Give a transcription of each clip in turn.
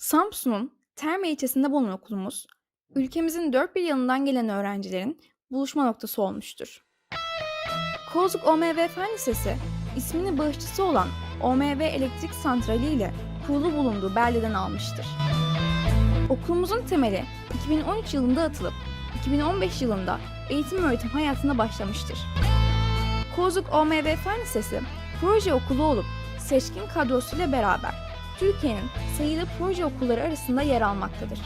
Samsun'un Terme ilçesinde bulunan okulumuz, ülkemizin dört bir yanından gelen öğrencilerin buluşma noktası olmuştur. Kozluk OMV Fen Lisesi, ismini bağışçısı olan OMV Elektrik Santrali ile kurulu bulunduğu beldeden almıştır. Okulumuzun temeli 2013 yılında atılıp 2015 yılında eğitim öğretim hayatına başlamıştır. Kozluk OMV Fen Lisesi, proje okulu olup seçkin kadrosuyla beraber Türkiye'nin sayılı proje okulları arasında yer almaktadır.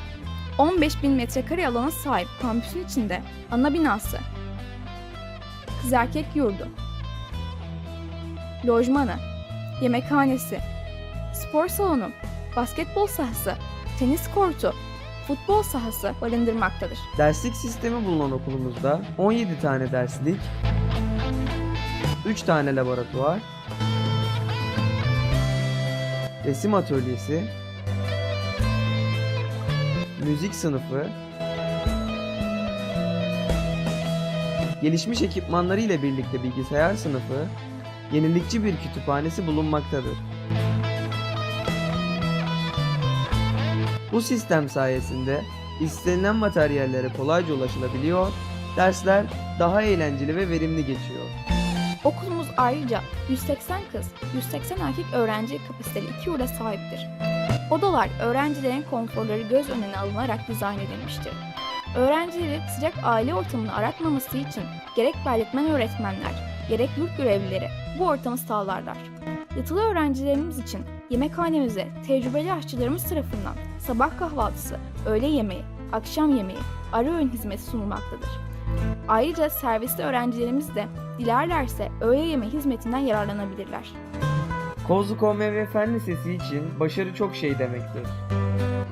15 bin metrekare alana sahip kampüsün içinde ana binası, kız erkek yurdu, lojmanı, yemekhanesi, spor salonu, basketbol sahası, tenis kortu, futbol sahası barındırmaktadır. Derslik sistemi bulunan okulumuzda 17 tane derslik, 3 tane laboratuvar, resim atölyesi, müzik sınıfı, gelişmiş ekipmanları ile birlikte bilgisayar sınıfı, yenilikçi bir kütüphanesi bulunmaktadır. Bu sistem sayesinde istenilen materyallere kolayca ulaşılabiliyor, dersler daha eğlenceli ve verimli geçiyor. Okulumuz ayrıca 180 kız, 180 erkek öğrenci kapasiteli iki yurda sahiptir. Odalar öğrencilerin konforları göz önüne alınarak dizayn edilmiştir. Öğrencileri sıcak aile ortamını aratmaması için gerek belirtmen öğretmenler, gerek yurt görevlileri bu ortamı sağlarlar. Yatılı öğrencilerimiz için yemekhanemize tecrübeli aşçılarımız tarafından sabah kahvaltısı, öğle yemeği, akşam yemeği, ara öğün hizmeti sunulmaktadır. Ayrıca servisli öğrencilerimiz de dilerlerse öğle yemeği hizmetinden yararlanabilirler. Kozluk OMV Fen Lisesi için başarı çok şey demektir.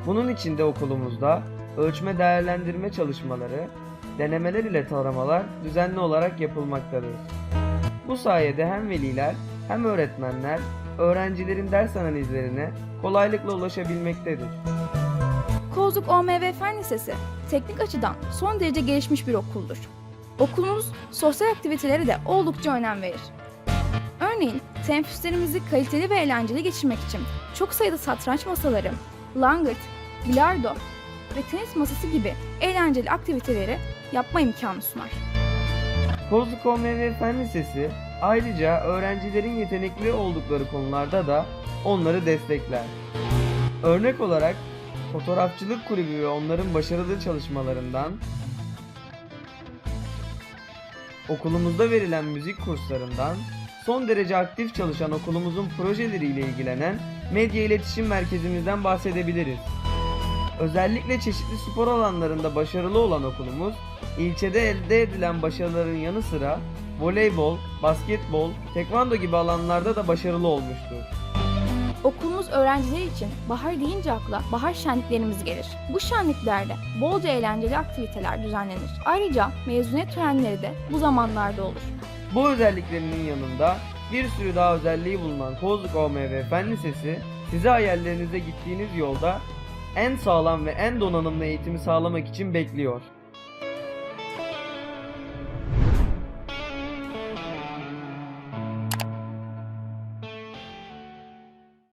Bunun için de okulumuzda ölçme değerlendirme çalışmaları, denemeler ile taramalar düzenli olarak yapılmaktadır. Bu sayede hem veliler hem öğretmenler öğrencilerin ders analizlerine kolaylıkla ulaşabilmektedir. Kozluk OMV Fen Lisesi teknik açıdan son derece gelişmiş bir okuldur. Okulumuz sosyal aktivitelere de oldukça önem verir. Örneğin teneffüslerimizi kaliteli ve eğlenceli geçirmek için çok sayıda satranç masaları, langırt, bilardo ve tenis masası gibi eğlenceli aktiviteleri yapma imkanı sunar. Kozluk OMV Fen Lisesi ayrıca öğrencilerin yetenekli oldukları konularda da onları destekler. Örnek olarak fotoğrafçılık kulübü ve onların başarılı çalışmalarından okulumuzda verilen müzik kurslarından son derece aktif çalışan okulumuzun projeleriyle ilgilenen medya iletişim merkezimizden bahsedebiliriz. Özellikle çeşitli spor alanlarında başarılı olan okulumuz, ilçede elde edilen başarıların yanı sıra voleybol, basketbol, tekvando gibi alanlarda da başarılı olmuştur. Okulumuz öğrenciler için bahar deyince akla bahar şenliklerimiz gelir. Bu şenliklerde bolca eğlenceli aktiviteler düzenlenir. Ayrıca mezuniyet törenleri de bu zamanlarda olur. Bu özelliklerinin yanında bir sürü daha özelliği bulunan Kozluk OMV Fen Lisesi size hayallerinize gittiğiniz yolda en sağlam ve en donanımlı eğitimi sağlamak için bekliyor.